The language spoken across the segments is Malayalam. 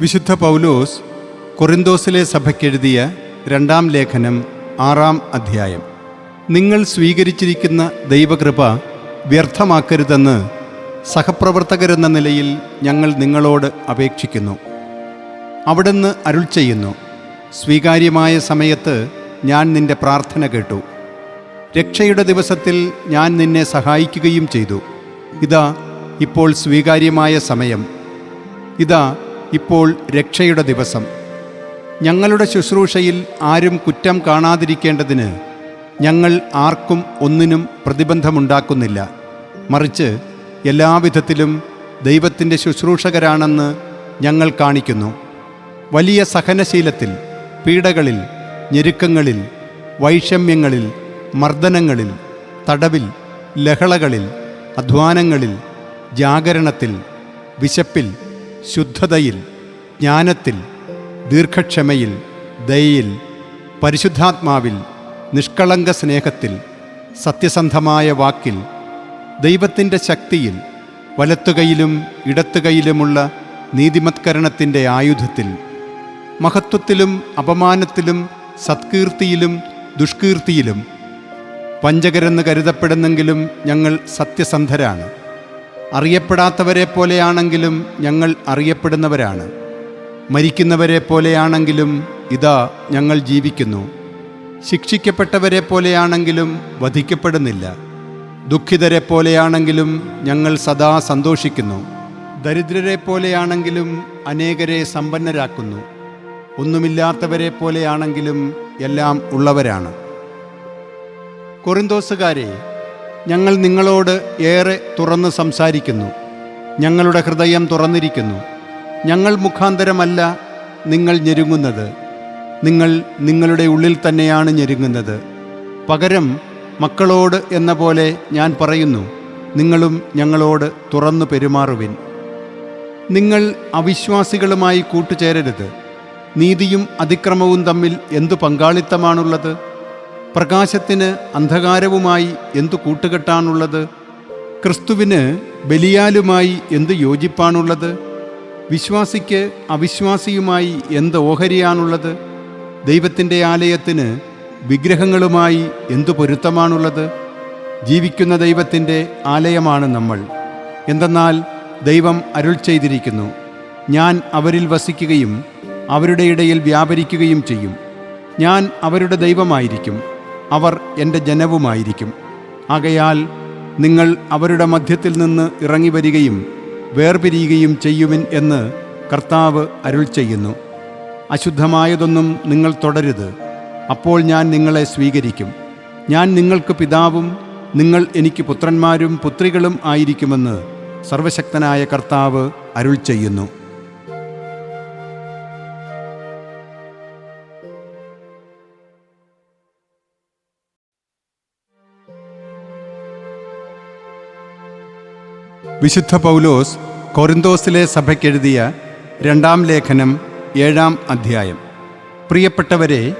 വിശുദ്ധ പൗലോസ് കൊറിന്തോസിലെ സഭയ്ക്കെഴുതിയ രണ്ടാം ലേഖനം ആറാം അധ്യായം. നിങ്ങൾ സ്വീകരിച്ചിരിക്കുന്ന ദൈവകൃപ വ്യർത്ഥമാക്കരുതെന്ന് സഹപ്രവർത്തകരെന്ന നിലയിൽ ഞങ്ങൾ നിങ്ങളോട് അപേക്ഷിക്കുന്നു. അവിടുന്ന് അരുൾ ചെയ്യുന്നു സ്വീകാര്യമായ സമയത്ത് ഞാൻ നിന്റെ പ്രാർത്ഥന കേട്ടു. രക്ഷയുടെ ദിവസത്തിൽ ഞാൻ നിന്നെ സഹായിക്കുകയും ചെയ്തു. ഇതാ ഇപ്പോൾ സ്വീകാര്യമായ സമയം. ഇതാ ഇപ്പോൾ രക്ഷയുടെ ദിവസം. ഞങ്ങളുടെ ശുശ്രൂഷയിൽ ആരും കുറ്റം കാണാതിരിക്കേണ്ടതിന് ഞങ്ങൾ ആർക്കും ഒന്നിനും പ്രതിബന്ധമുണ്ടാക്കുന്നില്ല. മറിച്ച് എല്ലാവിധത്തിലും ദൈവത്തിന്റെ ശുശ്രൂഷകരാണെന്ന് ഞങ്ങൾ കാണിക്കുന്നു. വലിയ സഹനശീലത്തിൽ പീഡകളിൽ ഞെരുക്കങ്ങളിൽ വൈഷമ്യങ്ങളിൽ മർദ്ദനങ്ങളിൽ തടവിൽ ലഹളകളിൽ അധ്വാനങ്ങളിൽ ജാഗരണത്തിൽ വിശപ്പിൽ ശുദ്ധതയിൽ ജ്ഞാനത്തിൽ ദീർഘക്ഷമയിൽ ദയയിൽ പരിശുദ്ധാത്മാവിൽ നിഷ്കളങ്ക സ്നേഹത്തിൽ സത്യസന്ധമായ വാക്കിൽ ദൈവത്തിന്റെ ശക്തിയിൽ വലത്തുകയിലും ഇടത്തുകയിലുമുള്ള നീതിമത്കരണത്തിന്റെ ആയുധത്തിൽ മഹത്വത്തിലും അപമാനത്തിലും സത്കീർത്തിയിലും ദുഷ്കീർത്തിയിലും പഞ്ചകരെന്ന് കരുതപ്പെടുന്നെങ്കിലും ഞങ്ങൾ സത്യസന്ധരാണ്. അറിയപ്പെടാത്തവരെ പോലെയാണെങ്കിലും ഞങ്ങൾ അറിയപ്പെടുന്നവരാണ്. മരിക്കുന്നവരെ പോലെയാണെങ്കിലും ഇതാ ഞങ്ങൾ ജീവിക്കുന്നു. ശിക്ഷിക്കപ്പെട്ടവരെ പോലെയാണെങ്കിലും വധിക്കപ്പെടുന്നില്ല. ദുഃഖിതരെ പോലെയാണെങ്കിലും ഞങ്ങൾ സദാ സന്തോഷിക്കുന്നു. ദരിദ്രരെ പോലെയാണെങ്കിലും അനേകരെ സമ്പന്നരാക്കുന്നു. ഒന്നുമില്ലാത്തവരെ പോലെയാണെങ്കിലും എല്ലാം ഉള്ളവരാണ്. കൊറിന്തോസുകാരെ ഞങ്ങൾ നിങ്ങളോട് ഏറെ തുറന്ന് സംസാരിക്കുന്നു. ഞങ്ങളുടെ ഹൃദയം തുറന്നിരിക്കുന്നു. ഞങ്ങൾ മുഖാന്തരമല്ല നിങ്ങൾ ഞെരുങ്ങുന്നത്. നിങ്ങൾ നിങ്ങളുടെ ഉള്ളിൽ തന്നെയാണ് ഞെരുങ്ങുന്നത്. പകരം മക്കളോട് എന്ന പോലെ ഞാൻ പറയുന്നു നിങ്ങളും ഞങ്ങളോട് തുറന്നു പെരുമാറുവിൻ. നിങ്ങൾ അവിശ്വാസികളുമായി കൂട്ടുചേരരുത്. നീതിയും അതിക്രമവും തമ്മിൽ എന്തു പങ്കാളിത്തമാണുള്ളത്? പ്രകാശത്തിന് അന്ധകാരവുമായി എന്തു കൂട്ടുകെട്ടാണുള്ളത്? ക്രിസ്തുവിന് ബലിയാലുമായി എന്ത് യോജിപ്പാണുള്ളത്? വിശ്വാസിക്ക് അവിശ്വാസിയുമായി എന്ത് ഓഹരിയാണുള്ളത്? ദൈവത്തിന്റെ ആലയത്തിന് വിഗ്രഹങ്ങളുമായി എന്തു പൊരുത്തമാണുള്ളത്? ജീവിക്കുന്ന ദൈവത്തിന്റെ ആലയമാണ് നമ്മൾ. എന്തെന്നാൽ ദൈവം അരുൾ ചെയ്തിരിക്കുന്നു. ഞാൻ അവരിൽ വസിക്കുകയും അവരുടെ ഇടയിൽ വ്യാപരിക്കുകയും ചെയ്യും. ഞാൻ അവരുടെ ദൈവമായിരിക്കും. അവർ എന്റെ ജനവുമായിരിക്കും. ആകയാൽ നിങ്ങൾ അവരുടെ മധ്യത്തിൽ നിന്ന് ഇറങ്ങി വരികയും വേർപിരിയുകയും ചെയ്യുവിൻ എന്ന് കർത്താവ് അരുൾ ചെയ്യുന്നു. അശുദ്ധമായതൊന്നും നിങ്ങൾ തുടരുത്. അപ്പോൾ ഞാൻ നിങ്ങളെ സ്വീകരിക്കും. ഞാൻ നിങ്ങൾക്ക് പിതാവും നിങ്ങൾ എനിക്ക് പുത്രന്മാരും പുത്രികളും ആയിരിക്കുമെന്ന് സർവശക്തനായ കർത്താവ് അരുൾ ചെയ്യുന്നു. വിശുദ്ധ പൗലോസ് കൊറിന്തോസിലെ സഭയ്ക്കെഴുതിയ രണ്ടാം ലേഖനം ഏഴാം അധ്യായം. പ്രിയപ്പെട്ടവരെ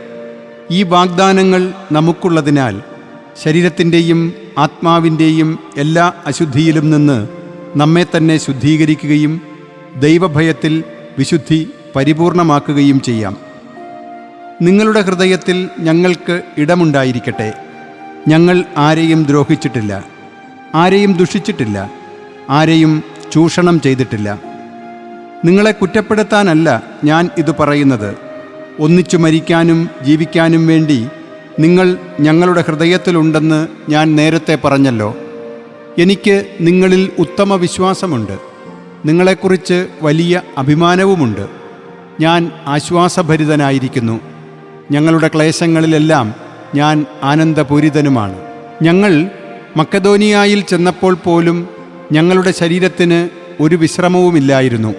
ഈ വാഗ്ദാനങ്ങൾ നമുക്കുള്ളതിനാൽ ശരീരത്തിന്റെയും ആത്മാവിന്റെയും എല്ലാ അശുദ്ധിയിലും നിന്ന് നമ്മെ തന്നെ ശുദ്ധീകരിക്കുകയും ദൈവഭയത്തിൽ വിശുദ്ധി പരിപൂർണമാക്കുകയും ചെയ്യാം. നിങ്ങളുടെ ഹൃദയത്തിൽ ഞങ്ങൾക്ക് ഇടമുണ്ടായിരിക്കട്ടെ. ഞങ്ങൾ ആരെയും ദ്രോഹിച്ചിട്ടില്ല ആരെയും ദുഷിച്ചിട്ടില്ല. ആരെയും ചൂഷണം ചെയ്തിട്ടില്ല. നിങ്ങളെ കുറ്റപ്പെടുത്താനല്ല ഞാൻ ഇത് പറയുന്നത്. ഒന്നിച്ചു മരിക്കാനും ജീവിക്കാനും വേണ്ടി നിങ്ങൾ ഞങ്ങളുടെ ഹൃദയത്തിലുണ്ടെന്ന് ഞാൻ നേരത്തെ പറഞ്ഞല്ലോ. എനിക്ക് നിങ്ങളിൽ ഉത്തമ വിശ്വാസമുണ്ട്. നിങ്ങളെക്കുറിച്ച് വലിയ അഭിമാനവുമുണ്ട്. ഞാൻ ആശ്വാസഭരിതനായിരിക്കുന്നു. ഞങ്ങളുടെ ക്ലേശങ്ങളിലെല്ലാം ഞാൻ ആനന്ദപൂരിതനുമാണ്. ഞങ്ങൾ മക്കദോനിയായിൽ ചെന്നപ്പോൾ പോലും ഞങ്ങളുടെ ശരീരത്തിന് ഒരു വിശ്രമവുമില്ലായിരുന്നു.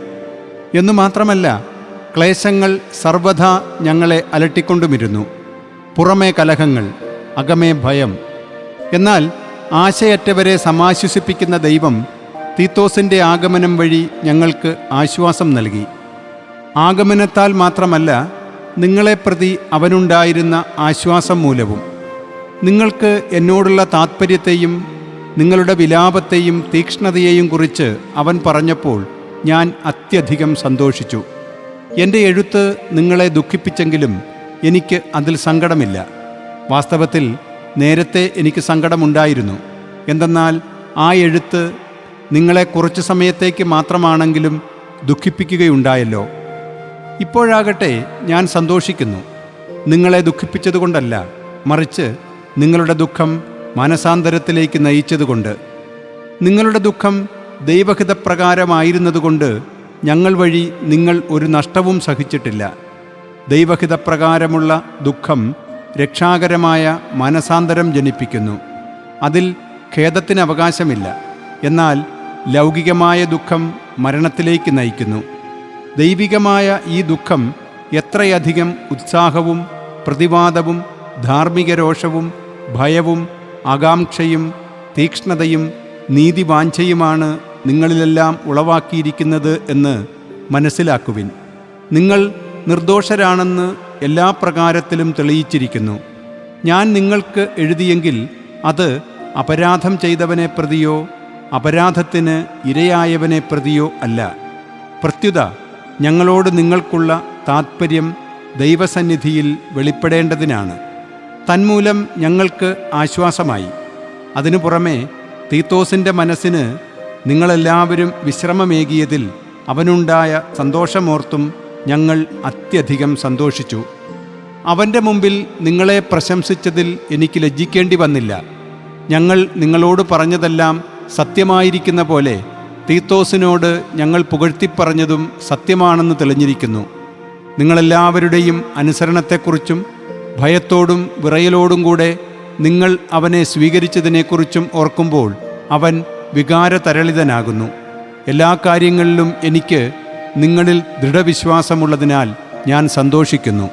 എന്നു മാത്രമല്ല ക്ലേശങ്ങൾ സർവഥാ ഞങ്ങളെ അലട്ടിക്കൊണ്ടുമിരുന്നു. പുറമേ കലഹങ്ങൾ അകമേ ഭയം. എന്നാൽ ആശയറ്റവരെ സമാശ്വസിപ്പിക്കുന്ന ദൈവം തീത്തോസിന്റെ ആഗമനം വഴി ഞങ്ങൾക്ക് ആശ്വാസം നൽകി. ആഗമനത്താൽ മാത്രമല്ല നിങ്ങളെ പ്രതി അവനുണ്ടായിരുന്ന ആശ്വാസം മൂലവും. നിങ്ങൾക്ക് എന്നോടുള്ള താത്പര്യത്തെയും നിങ്ങളുടെ വിലാപത്തെയും തീക്ഷ്ണതയെയും കുറിച്ച് അവൻ പറഞ്ഞപ്പോൾ ഞാൻ അത്യധികം സന്തോഷിച്ചു. എന്റെ എഴുത്ത് നിങ്ങളെ ദുഃഖിപ്പിച്ചെങ്കിലും എനിക്ക് അതിൽ സങ്കടമില്ല. വാസ്തവത്തിൽ നേരത്തെ എനിക്ക് സങ്കടമുണ്ടായിരുന്നു. എന്തെന്നാൽ ആ എഴുത്ത് നിങ്ങളെ കുറച്ച് സമയത്തേക്ക് മാത്രമാണെങ്കിലും ദുഃഖിപ്പിക്കുകയുണ്ടായല്ലോ. ഇപ്പോഴാകട്ടെ ഞാൻ സന്തോഷിക്കുന്നു. നിങ്ങളെ ദുഃഖിപ്പിച്ചതുകൊണ്ടല്ല മറിച്ച് നിങ്ങളുടെ ദുഃഖം മനസാന്തരത്തിലേക്ക് നയിച്ചതുകൊണ്ട് നിങ്ങളുടെ ദുഃഖം ദൈവഹിതപ്രകാരമായിരുന്നതുകൊണ്ട് ഞങ്ങൾ വഴി നിങ്ങൾ ഒരു നഷ്ടവും സഹിച്ചിട്ടില്ല. ദൈവഹിതപ്രകാരമുള്ള ദുഃഖം രക്ഷാകരമായ മനസാന്തരം ജനിപ്പിക്കുന്നു. അതിൽ ഖേദത്തിന് അവകാശമില്ല. എന്നാൽ ലൗകികമായ ദുഃഖം മരണത്തിലേക്ക് നയിക്കുന്നു. ദൈവികമായ ഈ ദുഃഖം എത്രയധികം ഉത്സാഹവും പ്രതിവാദവും ധാർമ്മിക രോഷവും ഭയവും ആകാംക്ഷയും തീക്ഷ്ണതയും നീതിവാഞ്ചയുമാണ് നിങ്ങളിലെല്ലാം ഉളവാക്കിയിരിക്കുന്നത് എന്ന് മനസ്സിലാക്കുവിൻ. നിങ്ങൾ നിർദോഷരാണെന്ന് എല്ലാ പ്രകാരത്തിലും തെളിയിച്ചിരിക്കുന്നു. ഞാൻ നിങ്ങൾക്ക് എഴുതിയെങ്കിൽ അത് അപരാധം ചെയ്തവനെ പ്രതിയോ അപരാധത്തിന് ഇരയായവനെ പ്രതിയോ അല്ല. പ്രത്യുത ഞങ്ങളോട് നിങ്ങൾക്കുള്ള താത്പര്യം ദൈവസന്നിധിയിൽ വെളിപ്പെടേണ്ടതിനാണ്. തന്മൂലം ഞങ്ങൾക്ക് ആശ്വാസമായി. അതിനു പുറമെ തീത്തോസിന്റെ മനസ്സിന് നിങ്ങളെല്ലാവരും വിശ്രമമേകിയതിൽ അവനുണ്ടായ സന്തോഷമോർത്തും ഞങ്ങൾ അത്യധികം സന്തോഷിച്ചു. അവന്റെ മുമ്പിൽ നിങ്ങളെ പ്രശംസിച്ചതിൽ എനിക്ക് ലജ്ജിക്കേണ്ടി വന്നില്ല. ഞങ്ങൾ നിങ്ങളോട് പറഞ്ഞതെല്ലാം സത്യമായിരിക്കുന്ന പോലെ തീത്തോസിനോട് ഞങ്ങൾ പുകഴ്ത്തിപ്പറഞ്ഞതും സത്യമാണെന്ന് തെളിഞ്ഞിരിക്കുന്നു. നിങ്ങളെല്ലാവരുടെയും അനുസരണത്തെക്കുറിച്ചും ഭയത്തോടും വിറയലോടും കൂടെ നിങ്ങൾ അവനെ സ്വീകരിച്ചതിനെക്കുറിച്ചും ഓർക്കുമ്പോൾ അവൻ വികാരതരളിതനാകുന്നു. എല്ലാ കാര്യങ്ങളിലും എനിക്ക് നിങ്ങളിൽ ദൃഢവിശ്വാസമുള്ളതിനാൽ ഞാൻ സന്തോഷിക്കുന്നു.